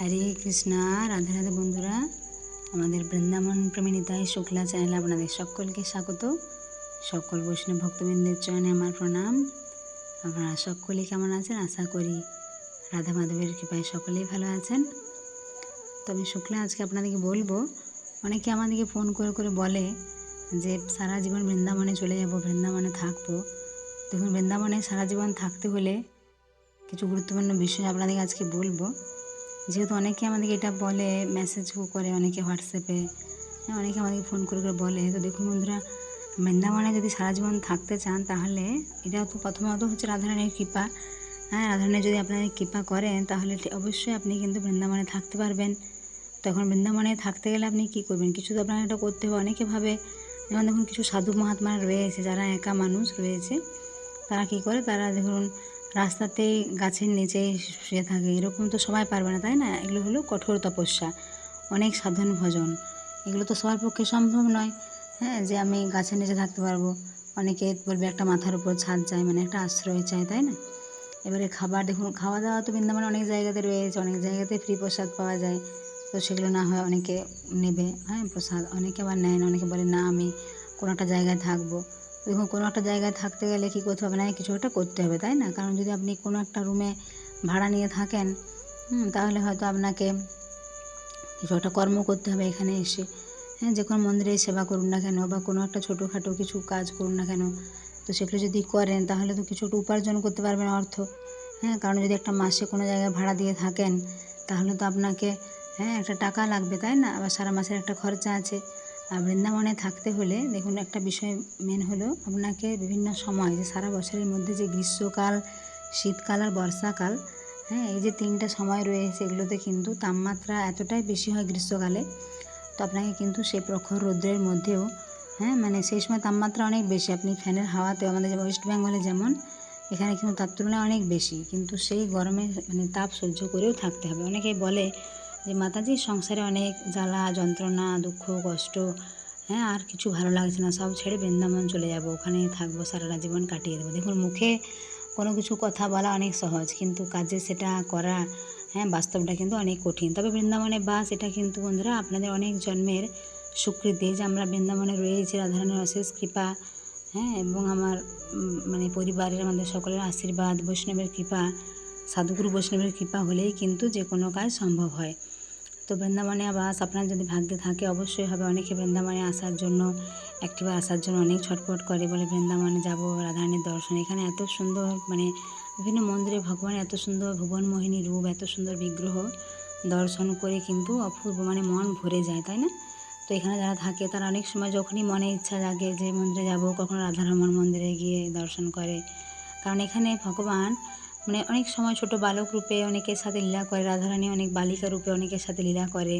হরে কৃষ্ণা, রাধে রাধে বন্ধুরা। আমাদের বৃন্দাবন প্রেমিনিতাই শুক্লা চ্যানেলে আপনাদের সকলকে স্বাগত। সকল বৈষ্ণব ভক্তবৃন্দের চয়নে আমার প্রণাম। আপনারা সকলেই কেমন আছেন? আশা করি রাধা মাধবের কৃপায় সকলেই ভালো আছেন। তো আমি শুক্লা, আজকে আপনাদেরকে বলব, অনেকে আমাদেরকে ফোন করে করে বলে যে, সারা জীবন বৃন্দাবনে চলে যাব, বৃন্দাবনে থাকব। দেখুন, বৃন্দাবনে সারা জীবন থাকতে হলে কিছু গুরুত্বপূর্ণ বিষয় আপনাদেরকে আজকে বলব। যেহেতু অনেকে আমাদেরকে এটা বলে মেসেজ করে অনেকে হোয়াটসঅ্যাপে হ্যাঁ অনেকে আমাদেরকে ফোন করে করে বলে। তো দেখুন বন্ধুরা, বৃন্দাবনে যদি সারা জীবন থাকতে চান, তাহলে এটা তো প্রথমত হচ্ছে রাধারানীর কৃপা। হ্যাঁ রাধারানী যদি আপনাদের কৃপা করেন, তাহলে অবশ্যই আপনি কিন্তু বৃন্দাবনে থাকতে পারবেন। তখন বৃন্দাবনে থাকতে গেলে আপনি কী করবেন? কিছু তো আপনাকে এটা করতে হবে, অনেকে ভাবে। যেমন দেখুন, কিছু সাধু মহাত্মা রয়েছে, যারা একা মানুষ রয়েছে। তারা কী করে? তারা দেখুন রাস্তাতেই গাছের নিচেই শুয়ে থাকে, এরকম তো সবাই পারবে না, তাই না? এগুলো হলো কঠোর তপস্যা, অনেক সাধন ভজন। এগুলো তো সবার পক্ষে সম্ভব নয় হ্যাঁ যে আমি গাছের নিচে থাকতে পারব। অনেকে বলবে একটা মাথার উপর ছাদ চাই মানে একটা আশ্রয় চাই, তাই না? এবারে খাবার, দেখুন খাওয়া দাওয়া তো বৃন্দাবনে অনেক জায়গাতে রয়েছে, অনেক জায়গাতে ফ্রি প্রসাদ পাওয়া যায়। তো সেগুলো না হয় অনেকে নেবে হ্যাঁ প্রসাদ। অনেকে আবার নেয় না, অনেকে বলে, না, আমি কোনো একটা জায়গায় থাকব। দেখুন, কোনো একটা জায়গায় থাকতে গেলে কী করতে হবে না, কিছু একটা করতে হবে, তাই না? কারণ যদি আপনি কোনো একটা রুমে ভাড়া নিয়ে থাকেন তাহলে হয়তো আপনাকে কিছু একটা কর্ম করতে হবে এখানে এসে। হ্যাঁ যে কোনো মন্দিরে সেবা করুন না কেন, বা কোনো একটা ছোটোখাটো কিছু কাজ করুন না কেন। তো সেগুলো যদি করেন, তাহলে তো কিছু একটা উপার্জন করতে পারবেন অর্থ। হ্যাঁ কারণ যদি একটা মাসে কোনো জায়গায় ভাড়া দিয়ে থাকেন, তাহলে তো আপনাকে হ্যাঁ একটা টাকা লাগবে, তাই না? আবার সারা মাসের একটা খরচা আছে। আর বৃন্দাবনে থাকতে হলে দেখুন, একটা বিষয় মেন হলো আপনাকে বিভিন্ন সময়, যে সারা বছরের মধ্যে যে গ্রীষ্মকাল, শীতকাল আর বর্ষাকাল হ্যাঁ এই যে তিনটা সময় রয়েছে, এগুলোতে কিন্তু তাপমাত্রা এতটাই বেশি হয় গ্রীষ্মকালে, তো আপনাকে কিন্তু সেই প্রখর রৌদ্রের মধ্যেও হ্যাঁ মানে সেই সময় তাপমাত্রা অনেক বেশি। আপনি ফ্যানের হাওয়াতেও, আমাদের ওয়েস্ট বেঙ্গলে যেমন, এখানে কিন্তু তার তুলনায় অনেক বেশি। কিন্তু সেই গরমে মানে তাপ সহ্য করেও থাকতে হবে। অনেকেই বলে যে মাতাজি, সংসারে অনেক জ্বালা, যন্ত্রণা, দুঃখ, কষ্ট হ্যাঁ আর কিছু ভালো লাগছে না, সব ছেড়ে বৃন্দাবন চলে যাব। ওখানে থাকব সারাটা জীবন কাটিয়ে দেবো। দেখুন, মুখে কোনো কিছু কথা বলা অনেক সহজ, কিন্তু কাজে সেটা করা হ্যাঁ বাস্তবটা কিন্তু অনেক কঠিন। তবে বৃন্দাবনে বাস, এটা কিন্তু বন্ধুরা আপনাদের অনেক জন্মের স্বীকৃতি যে আমরা বৃন্দাবনে রয়েছি রাধারণের অশেষ কৃপা হ্যাঁ এবং আমার মানে পরিবারের, আমাদের সকলের আশীর্বাদ, বৈষ্ণবের কৃপা, সাধুগুরু বৈষ্ণবের কৃপা হলেই কিন্তু যে কোনো কাজ সম্ভব হয়। তো বৃন্দাবনে বাস আপনার যদি ভাগ্যে থাকে, অবশ্যই হবে। অনেকে বৃন্দাবনে আসার জন্য, একটিবার আসার জন্য অনেক ছটফট করে বলে বৃন্দাবনে যাব, রাধারানীর দর্শন। এখানে এত সুন্দর মানে বিভিন্ন মন্দিরে ভগবানের এত সুন্দর ভুবন মোহিনী রূপ, এত সুন্দর বিগ্রহ দর্শন করে কিন্তু অপূর্ব মানে মন ভরে যায়, তাই না? তো এখানে যারা থাকে, তারা অনেক সময় যখনই মনে ইচ্ছা জাগে যে মন্দিরে যাব, কখনো রাধারমন মন্দিরে গিয়ে দর্শন করে। কারণ এখানে ভগবান মানে অনেক সময় ছোট বালক রূপে অনেকের সাথে লীলা করে, রাধারানী অনেক বালিকা রূপে অনেকের সাথে লীলা করে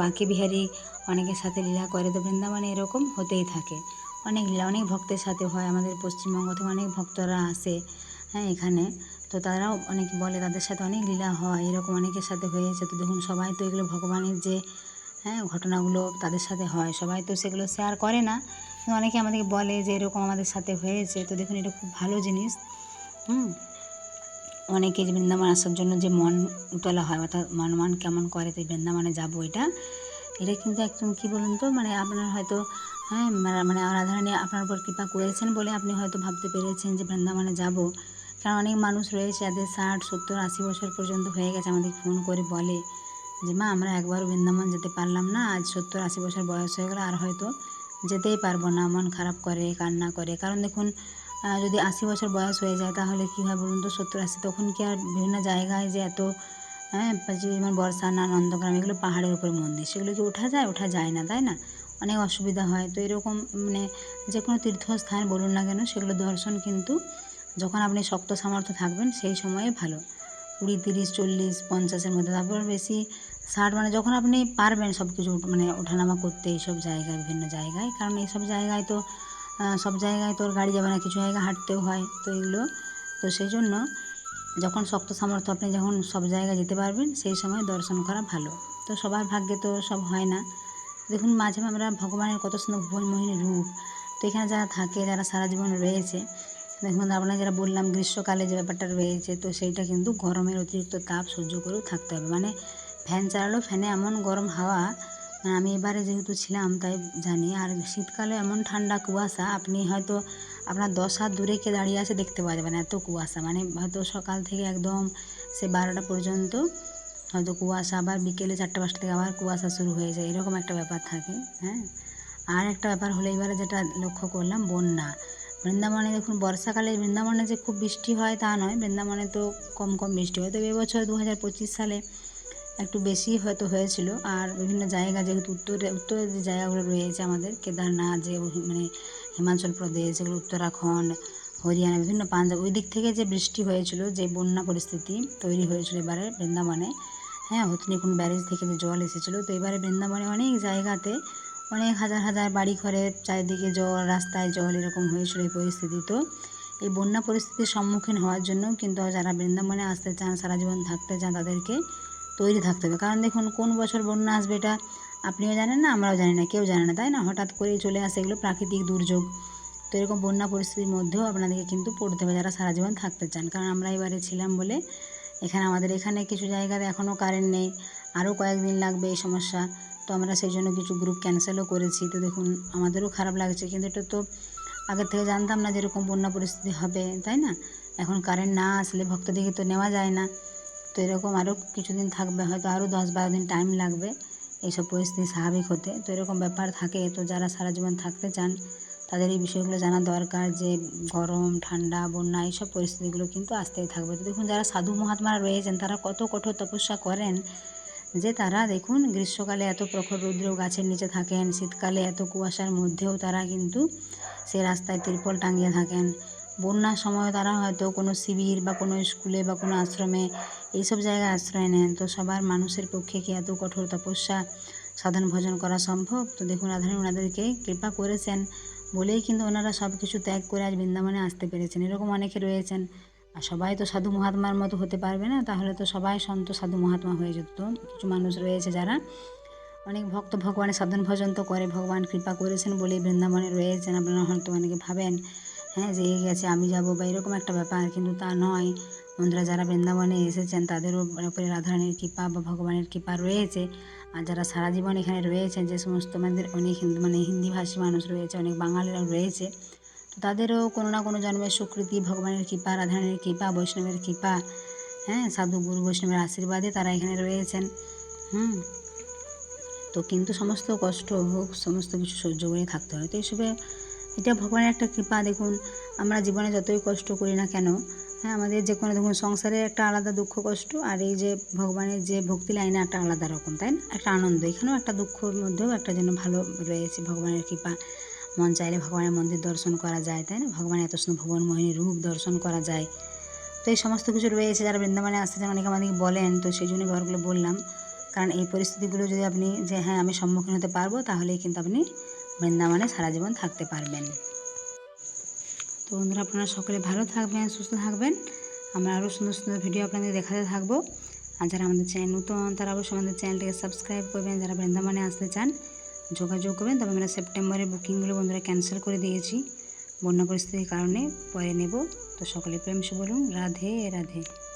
বাঁকে বিহারী অনেকের সাথে লীলা করে, তো বৃন্দাবনে এরকম হতেই থাকে। অনেক লীলা, অনেক ভক্তের সাথে হয় আমাদের পশ্চিমবঙ্গ থেকে, অনেক ভক্তরা আসে হ্যাঁ এখানে। তো তারাও অনেক বলে তাদের সাথে অনেক লীলা হয়, এরকম অনেকের সাথে হয়েছে। তো দেখুন, সবাই তো এগুলো ভগবানের যে হ্যাঁ ঘটনাগুলো তাদের সাথে হয়। সবাই তো সেগুলো শেয়ার করে না। অনেকে আমাদেরকে বলে যে এরকম আমাদের সাথে হয়েছে। তো দেখুন, এটা খুব ভালো জিনিস, হুম। অনেকে যে বৃন্দাবন আসার জন্য যে মন তোলা হয়, অর্থাৎ মন মন কেমন করে তো বৃন্দাবনে যাব এটা এটা কিন্তু একদম কী বলুন তো মানে আপনার হয়তো হ্যাঁ মানে মানে রাধারানী আপনার উপর কৃপা করেছেন বলে আপনি হয়তো ভাবতে পেরেছেন যে বৃন্দাবনে যাব। কারণ অনেক মানুষ রয়েছে, যাদের ষাট, সত্তর, আশি বছর পর্যন্ত হয়ে গেছে আমাদের ফোন করে বলে যে, মা, আমরা একবারও বৃন্দাবন যেতে পারলাম না, আজ সত্তর, আশি বছর বয়স হয়ে গেলো, আর হয়তো যেতেই পারব না, মন খারাপ করে, কান্না করে। কারণ দেখুন যদি আশি বছর বয়স হয়ে যায়, তাহলে কী হয় বলুন তো? সত্তর, আশি, তখন কি আর বিভিন্ন জায়গায় যে এত হ্যাঁ যেমন বর্ষা না নন্দগ্রাম এগুলো পাহাড়ের উপর মন্দির, সেগুলো কি ওঠা যায়? ওঠা যায় না, তাই না? অনেক অসুবিধা হয়। তো এরকম মানে যে কোনো তীর্থস্থান বলুন না কেন, সেগুলো দর্শন কিন্তু যখন আপনি শক্ত সামর্থ্য থাকবেন, সেই সময়ে ভালো। কুড়ি, তিরিশ, চল্লিশ, পঞ্চাশের মধ্যে, তারপর বেশি ষাট মানে যখন আপনি পারবেন সব কিছু মানে ওঠানামা করতে এইসব জায়গায়, বিভিন্ন জায়গায়, কারণ এইসব জায়গায় তো সব জায়গায় তোর গাড়ি যাবে না, কিছু জায়গায় হাঁটতেও হয়, তো এগুলো। তো সেই জন্য যখন শক্ত সামর্থ্য আপনি যখন সব জায়গায় যেতে পারবেন, সেই সময় দর্শন করা ভালো। তো সবার ভাগ্যে তো সব হয় না। দেখুন, মাঝে আমরা ভগবানের কত সুন্দর ভুবনমোহিনী রূপ। তো এখানে যারা থাকে, যারা সারা জীবন রয়েছে, দেখুন আপনারা যারা বললাম, গ্রীষ্মকালে যে ব্যাপারটা রয়েছে, তো সেইটা কিন্তু গরমের অতিরিক্ত তাপ সহ্য করেও থাকতে হবে। মানে ফ্যান চালালেও ফ্যানে এমন গরম হাওয়া মানে আমি এবারে যেহেতু ছিলাম, তাই জানি। আর শীতকালে এমন ঠান্ডা কুয়াশা, আপনি হয়তো আপনার দশ হাত দূরে কে দাঁড়িয়ে আছে দেখতে পাওয়া যাবে না এত কুয়াশা। মানে হয়তো সকাল থেকে একদম সে বারোটা পর্যন্ত হয়তো কুয়াশা, আবার বিকেলে চারটে পাঁচটা থেকে আবার কুয়াশা শুরু হয়ে যায়। এরকম একটা ব্যাপার থাকে হ্যাঁ? আর একটা ব্যাপার হলো, এবারে যেটা লক্ষ্য করলাম, বন্যা। বৃন্দাবনে দেখুন, বর্ষাকালে বৃন্দাবনে যে খুব বৃষ্টি হয় তা নয়। বৃন্দাবনে তো কম কম বৃষ্টি হয়। তবে এবছর দু হাজার পঁচিশ সালে একটু বেশি হয়তো হয়েছিল। আর বিভিন্ন জায়গা যেহেতু উত্তরে উত্তরে যে জায়গাগুলো রয়েছে আমাদের, কেদারনাথ যে মানে হিমাচল প্রদেশ, যেগুলো উত্তরাখণ্ড, হরিয়ানা, বিভিন্ন পাঞ্জাব, ওই দিক থেকে যে বৃষ্টি হয়েছিল, যে বন্যা পরিস্থিতি তৈরি হয়েছিল এবারে বৃন্দাবনে। হ্যাঁ হতনিকুণ্ড ব্যারেজ থেকে যে জল এসেছিল, তো এবারে বৃন্দাবনে অনেক জায়গাতে অনেক হাজার হাজার বাড়ি ঘরের চারিদিকে জল, রাস্তায় জল এরকম হয়েছিল এই পরিস্থিতি। তো এই বন্যা পরিস্থিতির সম্মুখীন হওয়ার জন্য কিন্তু যারা বৃন্দাবনে আসতে চান, সারা জীবন থাকতে চান তাদেরকে তৈরি থাকতে হবে। কারণ দেখুন, কোন বছর বন্যা আসবে এটা আপনিও জানেন না, আমরাও জানি না, কেউ জানে না, তাই না? হঠাৎ করেই চলে আসে এগুলো প্রাকৃতিক দুর্যোগ। তো এরকম বন্যা পরিস্থিতির মধ্যেও আপনাদেরকে কিন্তু পড়তে হবে যারা সারা জীবন থাকতে চান। কারণ আমরা এবারে ছিলাম বলে এখানে আমাদের এখানে কিছু জায়গাতে এখনও কারেন্ট নেই, আরও কয়েকদিন লাগবে এই সমস্যা। তো আমরা সেই জন্য কিছু গ্রুপ ক্যান্সেলও করেছি। তো দেখুন, আমাদেরও খারাপ লাগছে। কিন্তু এটা তো আগের থেকে জানতাম না যেরকম বন্যা পরিস্থিতি হবে, তাই না? এখন কারেন্ট না আসলে ভক্তদেরকে তো নেওয়া যায় না। তো এরকম আরও কিছুদিন থাকবে, হয়তো আরও দশ বারো দিন টাইম লাগবে এইসব পরিস্থিতি স্বাভাবিক হতে। তো এরকম ব্যাপার থাকে, তো যারা সারা জীবন থাকতে চান, তাদের এই বিষয়গুলো জানা দরকার যে গরম, ঠান্ডা, বন্যা, এইসব পরিস্থিতিগুলো কিন্তু আসতেই থাকবে। তো দেখুন, যারা সাধু মহাত্মারা রয়েছেন, তারা কত কঠোর তপস্যা করেন যে তারা দেখুন, গ্রীষ্মকালে এত প্রখর রৌদ্র গাছের নিচে থাকেন, শীতকালে এত কুয়াশার মধ্যেও তারা কিন্তু সে রাস্তায় তিরপল টাঙিয়ে থাকেন। বন্যার সময় তারা হয়তো কোনো শিবির বা কোনো স্কুলে বা কোনো আশ্রমে এইসব জায়গায় আশ্রয় নেন। তো সবার মানুষের পক্ষে কি এত কঠোর তপস্যা, সাধন ভজন করা সম্ভব? তো দেখুন রাধারানী ওনাদেরকে কৃপা করেছেন বলেই কিন্তু ওনারা সব কিছু ত্যাগ করে আজ বৃন্দাবনে আসতে পেরেছেন। এরকম অনেকে রয়েছেন। আর সবাই তো সাধু মহাত্মার মতো হতে পারবে না, তাহলে তো সবাই সন্ত সাধু মহাত্মা হয়ে যেত। কিছু মানুষ রয়েছে যারা অনেক ভক্ত ভগবানের সাধন ভজন তো করে, ভগবান কৃপা করেছেন বলেই বৃন্দাবনে রয়েছেন। আপনারা হয়তো অনেকে ভাবেন হ্যাঁ যে গেছে, আমি যাব বা এরকম একটা ব্যাপার। কিন্তু তা নয়। বন্ধুরা, যারা বৃন্দাবনে এসেছেন, তাদেরও উপরে রাধারানীর কৃপা বা ভগবানের কৃপা রয়েছে। আর যারা সারা জীবন এখানে রয়েছেন, যে সমস্ত আমাদের অনেক হিন্দু মানে হিন্দিভাষী মানুষ রয়েছে, অনেক বাঙালিরাও রয়েছে, তো তাদেরও কোনো না কোনো জন্মের স্বীকৃতি ভগবানের কৃপা, রাধারানীর কৃপা, বৈষ্ণবের কৃপা হ্যাঁ সাধু গুরু বৈষ্ণবের আশীর্বাদে তারা এখানে রয়েছেন। হুম, তো কিন্তু সমস্ত কষ্ট হোক, সমস্ত কিছু সহ্য করে থাকতে হয়। তো এইসবে এটা ভগবানের একটা কৃপা। দেখুন, আমরা জীবনে যতই কষ্ট করি না কেন হ্যাঁ আমাদের যে কোনো, দেখুন সংসারের একটা আলাদা দুঃখ, কষ্ট আর এই যে ভগবানের যে ভক্তি লাইনে একটা আলাদা রকম, তাই না? একটা আনন্দ। এখানেও একটা দুঃখর মধ্যেও একটা যেন ভালো রয়েছে ভগবানের কৃপা। মন চাইলে ভগবানের মন্দির দর্শন করা যায়, তাই না? ভগবানের এত সুন্দর ভগবান মোহিনী রূপ দর্শন করা যায়। তো এই সমস্ত কিছু রয়েছে যারা বৃন্দাবনে আসতে চান অনেকে আমাদেরকে বলেন, তো সেই জন্য ব্যাপারগুলো বললাম। কারণ এই পরিস্থিতিগুলো যদি আপনি যে হ্যাঁ আমি সম্মুখীন হতে পারব, তাহলেই কিন্তু আপনি বৃন্দাবনে সারা জীবন থাকতে পারবেন। তো বন্ধুরা, আপনারা সকলে ভালো থাকবেন, সুস্থ থাকবেন। আমরা আরও সুন্দর সুন্দর ভিডিও আপনাদের দেখাতে থাকব। আর যারা আমাদের চ্যানেল নতুন, তারা অবশ্যই আমাদের চ্যানেলটিকে সাবস্ক্রাইব করবেন। যারা বৃন্দাবনে আসতে চান, যোগাযোগ করবেন। তবে আমরা সেপ্টেম্বরের বুকিংগুলো বন্ধুরা ক্যান্সেল করে দিয়েছি। বন্যা পরিস্থিতির কারণে পরে নেব। তো সকলে প্রেম বলুন। রাধে রাধে।